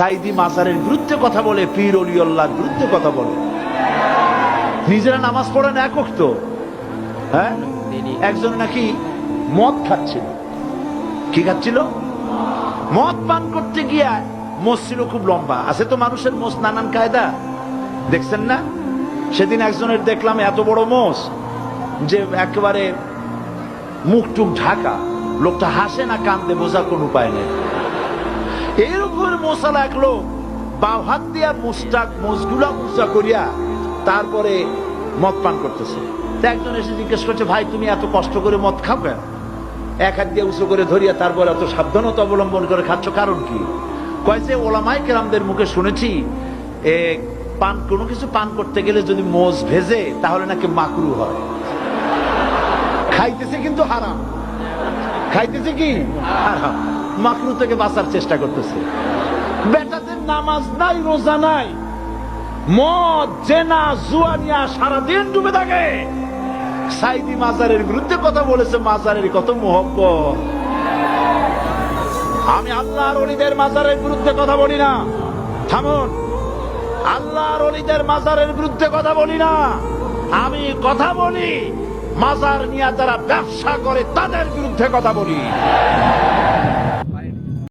সাইদি মাজারের বিরুদ্ধে কথা বলে, পীর অলিউল্লাহর বিরুদ্ধে কথা বলে। নিজেরা নামাজ পড়েন একক তো হ্যাঁ? একজন নাকি মদ খাচ্ছিল। কি খাচ্ছিল? মদ পান করতে গিয়া মোষ ছিল খুব লম্বা। আছে তো মানুষের মোষ নানান কায়দা। দেখছেন না? সেদিন একজনের দেখলাম এত বড় মোষ যে একেবারে মুখ টুক ঢাকা। লোকটা হাসে না, কান্দে, বোঝার কোন উপায় নেই। এর মশালা এক লোক বাও হাত দিয়া মুস্তাক মুসগুলা মুসা করিয়া তারপরে মদ পান করতেছে। একজন এসে জিজ্ঞেস করছে, ভাই, তুমি এত কষ্ট করে মদ খাও কেন? এক হাত দিয়ে উঁচু করে ধরিয়া তারপর এত সাবধানতা অবলম্বন করে খাচ্ছ, কারণ কি? কয় যে ওলামাই কেরামদের মুখে শুনেছি, এ, পান, কোনো কিছু পান করতে গেলে যদি মোজ ভেজে, তাহলে নাকি মাকরু হয়। খাইতেছে কিন্তু হারাম। খাইতেছে কি? হারাম। মাকরু থেকে বাঁচার চেষ্টা করতেছে। বেটাদের নামাজ নাই, রোজা নাই। মদ, জেনা জুয়ানিয়া সারাদিন ডুবে থাকে। সাইদি মাজারের বিরুদ্ধে কথা বলেছে, মাজারের কত মোহব্বত। আমি আল্লাহর অলিদের মাজারের বিরুদ্ধে কথা বলি না। থামুন। আল্লাহর অলিদের মাজারের বিরুদ্ধে কথা বলি না। আমি কথা বলি, মাজার নিয়ে যারা ব্যবসা করে তাদের বিরুদ্ধে কথা বলি।